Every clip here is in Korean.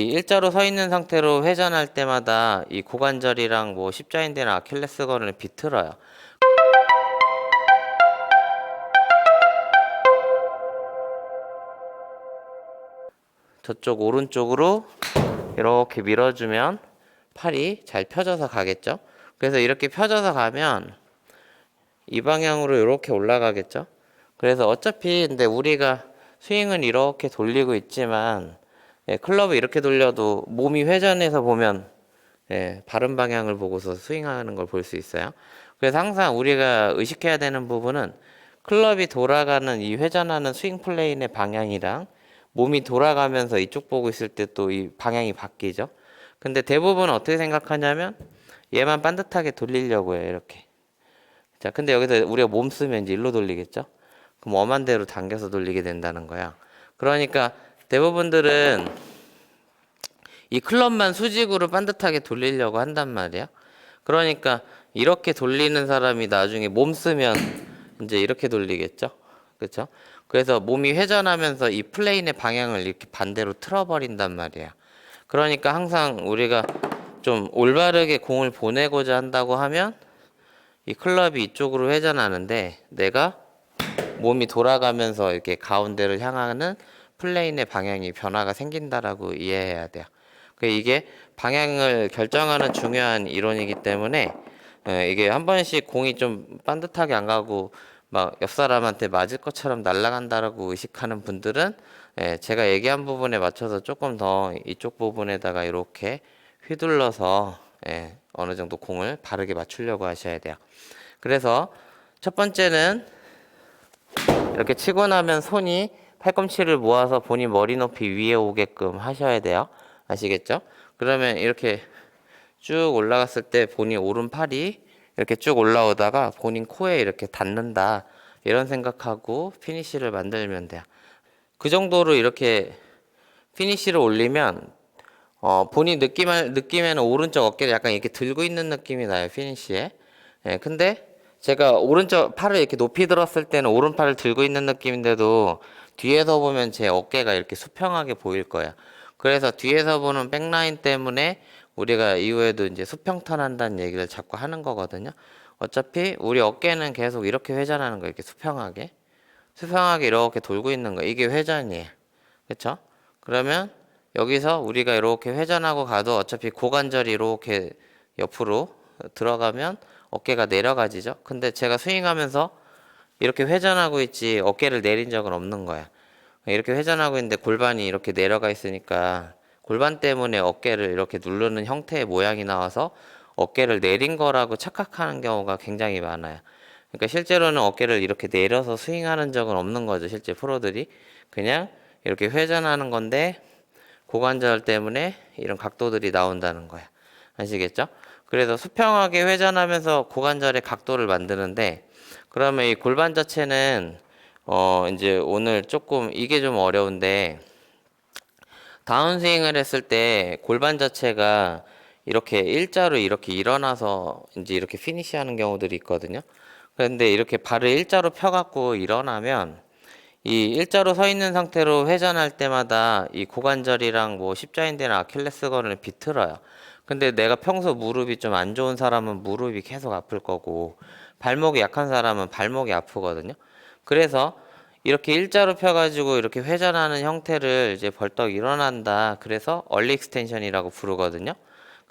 이 일자로 서 있는 상태로 회전할 때마다 이 고관절이랑 뭐 십자인대나 아킬레스건을 비틀어요. 저쪽 오른쪽으로 이렇게 밀어주면 팔이 잘 펴져서 가겠죠. 그래서 이렇게 펴져서 가면 이 방향으로 이렇게 올라가겠죠. 그래서 어차피 근데 우리가 스윙은 이렇게 돌리고 있지만 예, 클럽을 이렇게 돌려도 몸이 회전해서 보면 예, 바른 방향을 보고서 스윙하는 걸 볼 수 있어요. 그래서 항상 우리가 의식해야 되는 부분은 클럽이 돌아가는 이 회전하는 스윙 플레인의 방향이랑 몸이 돌아가면서 이쪽 보고 있을 때 또 이 방향이 바뀌죠. 근데 대부분 어떻게 생각하냐면 얘만 반듯하게 돌리려고 해요. 이렇게. 자, 근데 여기서 우리가 몸 쓰면 이제 일로 돌리겠죠? 그럼 엄한 대로 당겨서 돌리게 된다는 거야. 그러니까 대부분들은 이 클럽만 수직으로 반듯하게 돌리려고 한단 말이야. 그러니까 이렇게 돌리는 사람이 나중에 몸 쓰면 이제 이렇게 돌리겠죠? 그렇죠? 그래서 몸이 회전하면서 이 플레인의 방향을 이렇게 반대로 틀어버린단 말이야. 그러니까 항상 우리가 좀 올바르게 공을 보내고자 한다고 하면 이 클럽이 이쪽으로 회전하는데 내가 몸이 돌아가면서 이렇게 가운데를 향하는 플레인의 방향이 변화가 생긴다라고 이해해야 돼요. 그 이게 방향을 결정하는 중요한 이론이기 때문에 예, 이게 한 번씩 공이 좀 반듯하게 안 가고 막 옆 사람한테 맞을 것처럼 날아간다라고 의식하는 분들은 예, 제가 얘기한 부분에 맞춰서 조금 더 이쪽 부분에다가 이렇게 휘둘러서 예, 어느 정도 공을 바르게 맞추려고 하셔야 돼요. 그래서 첫 번째는 이렇게 치고 나면 손이 팔꿈치를 모아서 본인 머리 높이 위에 오게끔 하셔야 돼요. 아시겠죠? 그러면 이렇게 쭉 올라갔을 때 본인 오른팔이 이렇게 쭉 올라오다가 본인 코에 이렇게 닿는다. 이런 생각하고 피니쉬를 만들면 돼요. 그 정도로 이렇게 피니쉬를 올리면 어, 본인 느낌할, 느낌에는 오른쪽 어깨를 약간 이렇게 들고 있는 느낌이 나요, 피니쉬에. 예, 근데 제가 오른쪽 팔을 이렇게 높이 들었을 때는 오른팔을 들고 있는 느낌인데도 뒤에서 보면 제 어깨가 이렇게 수평하게 보일 거예요. 그래서 뒤에서 보는 백라인 때문에 우리가 이후에도 이제 수평턴 한다는 얘기를 자꾸 하는 거거든요. 어차피 우리 어깨는 계속 이렇게 회전하는 거예요. 이렇게 수평하게. 수평하게 이렇게 돌고 있는 거. 이게 회전이에요. 그렇죠? 그러면 여기서 우리가 이렇게 회전하고 가도 어차피 고관절이 이렇게 옆으로 들어가면 어깨가 내려가지죠. 근데 제가 스윙하면서 이렇게 회전하고 있지 어깨를 내린 적은 없는 거야. 이렇게 회전하고 있는데 골반이 이렇게 내려가 있으니까 골반 때문에 어깨를 이렇게 누르는 형태의 모양이 나와서 어깨를 내린 거라고 착각하는 경우가 굉장히 많아요. 그러니까 실제로는 어깨를 이렇게 내려서 스윙하는 적은 없는 거죠. 실제 프로들이 그냥 이렇게 회전하는 건데 고관절 때문에 이런 각도들이 나온다는 거야. 아시겠죠? 그래서 수평하게 회전하면서 고관절의 각도를 만드는데 그러면 이 골반 자체는 어 이제 오늘 조금 이게 좀 어려운데 다운스윙을 했을 때 골반 자체가 이렇게 일자로 이렇게 일어나서 이제 이렇게 피니시 하는 경우들이 있거든요. 그런데 이렇게 발을 일자로 펴갖고 일어나면 이 일자로 서 있는 상태로 회전할 때마다 이 고관절이랑 뭐 십자인대나 아킬레스건을 비틀어요. 근데 내가 평소 무릎이 좀 안 좋은 사람은 무릎이 계속 아플 거고 발목이 약한 사람은 발목이 아프거든요. 그래서 이렇게 일자로 펴가지고 이렇게 회전하는 형태를 이제 벌떡 일어난다. 그래서 얼리 익스텐션이라고 부르거든요.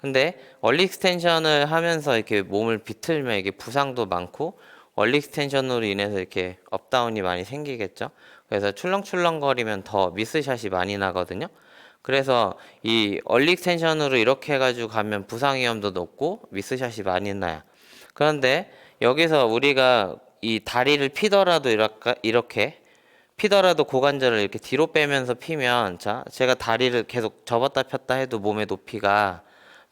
근데 얼리 익스텐션을 하면서 이렇게 몸을 비틀면 이게 부상도 많고 얼리 익스텐션으로 인해서 이렇게 업다운이 많이 생기겠죠. 그래서 출렁출렁거리면 더 미스샷이 많이 나거든요. 그래서 이 얼리 익스텐션으로 이렇게 해가지고 가면 부상 위험도 높고 미스샷이 많이 나요. 그런데 여기서 우리가 이 다리를 피더라도 이렇게, 피더라도 고관절을 이렇게 뒤로 빼면서 피면 자 제가 다리를 계속 접었다 폈다 해도 몸의 높이가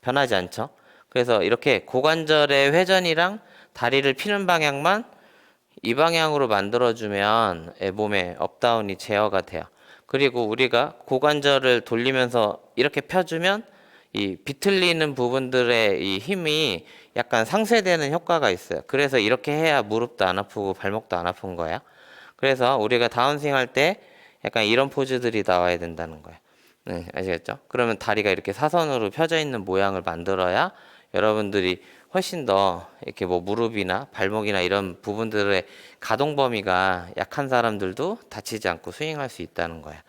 변하지 않죠. 그래서 이렇게 고관절의 회전이랑 다리를 피는 방향만 이 방향으로 만들어주면 예, 몸의 업다운이 제어가 돼요. 그리고 우리가 고관절을 돌리면서 이렇게 펴주면 이 비틀리는 부분들의 이 힘이 약간 상쇄되는 효과가 있어요. 그래서 이렇게 해야 무릎도 안 아프고 발목도 안 아픈 거예요. 그래서 우리가 다운스윙 할 때 약간 이런 포즈들이 나와야 된다는 거예요. 네, 아시겠죠? 그러면 다리가 이렇게 사선으로 펴져 있는 모양을 만들어야 여러분들이 훨씬 더 이렇게 뭐 무릎이나 발목이나 이런 부분들의 가동 범위가 약한 사람들도 다치지 않고 스윙할 수 있다는 거야.